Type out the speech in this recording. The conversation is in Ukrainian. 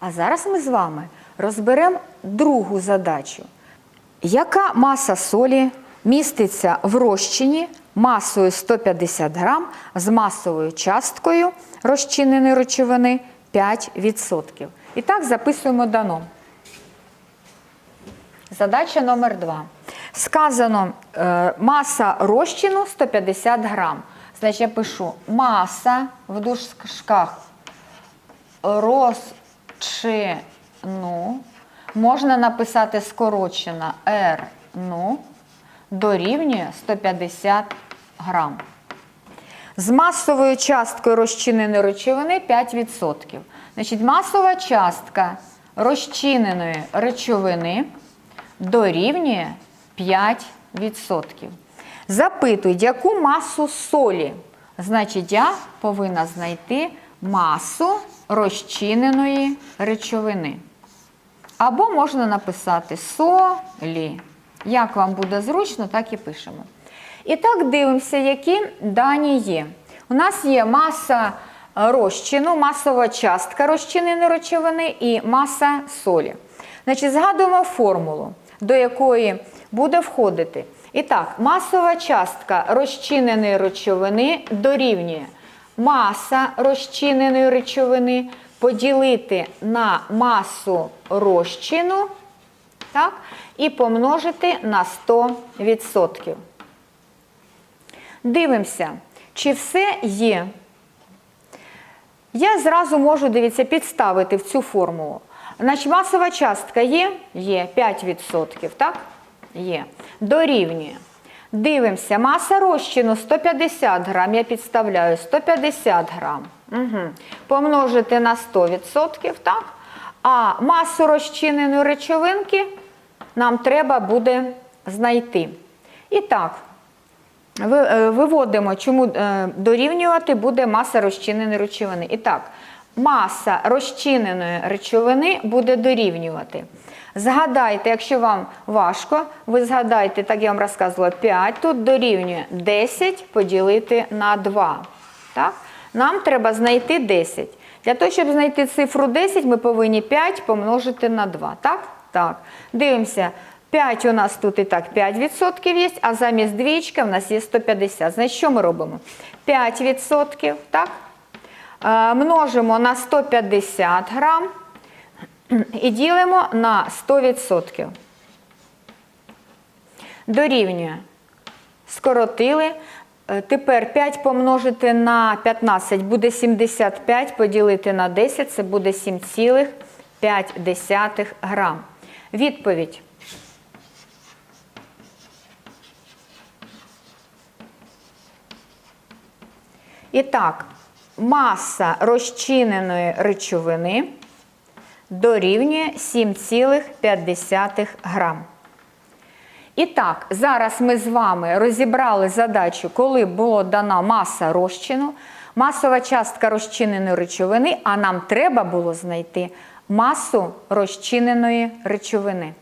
А зараз ми з вами розберемо другу задачу. Яка маса солі міститься в розчині масою 150 грам з масовою часткою розчиненої речовини 5%? І так записуємо дано. Задача номер 2. Сказано е, маса розчину 150 грам. Значить, я пишу маса в дужках розчину можна написати скорочено R ну, дорівнює 150 грам. З масовою часткою розчиненої речовини 5%. Значить, масова частка розчиненої речовини дорівнює 5%. Запитують, яку масу солі. Значить, я повинна знайти масу розчиненої речовини. Або можна написати солі. Як вам буде зручно, так і пишемо. І так дивимося, які дані є. У нас є маса розчину, масова частка розчиненої речовини і маса солі. Значить, згадуємо формулу, до якої буде входити. І так, масова частка розчиненої речовини дорівнює маса розчиненої речовини поділити на масу розчину так, і помножити на 100%. Дивимося, чи все є. Я зразу можу, дивіться, підставити в цю формулу. Значить, масова частка є? Є 5%, так? Є. Дорівнює. Дивимося, маса розчину 150 грам, я підставляю 150 грам. Угу. Помножити на 100%, так? А масу розчиненої речовинки нам треба буде знайти. І так, е, виводимо, чому е, дорівнювати буде маса розчиненої речовини. І так, маса розчиненої речовини буде дорівнювати. Згадайте, якщо вам важко, ви згадайте, так я вам розказувала, 5, тут дорівнює 10 поділити на 2. Так? Нам треба знайти 10. Для того, щоб знайти цифру 10, ми повинні 5 помножити на 2. Так? Так. Дивимося. 5 у нас тут і так 5% є, а замість двічки в нас є 150. Значить, що ми робимо? 5%, так? Е, множимо на 150 грам і ділимо на 100%. Дорівнює. Скоротили. Е, Тепер 5 помножити на 15 буде 75, поділити на 10 це буде 7,5 грам. Відповідь. І так, маса розчиненої речовини дорівнює 7,5 грам. І так, зараз ми з вами розібрали задачу, коли була дана маса розчину, масова частка розчиненої речовини, а нам треба було знайти масу розчиненої речовини.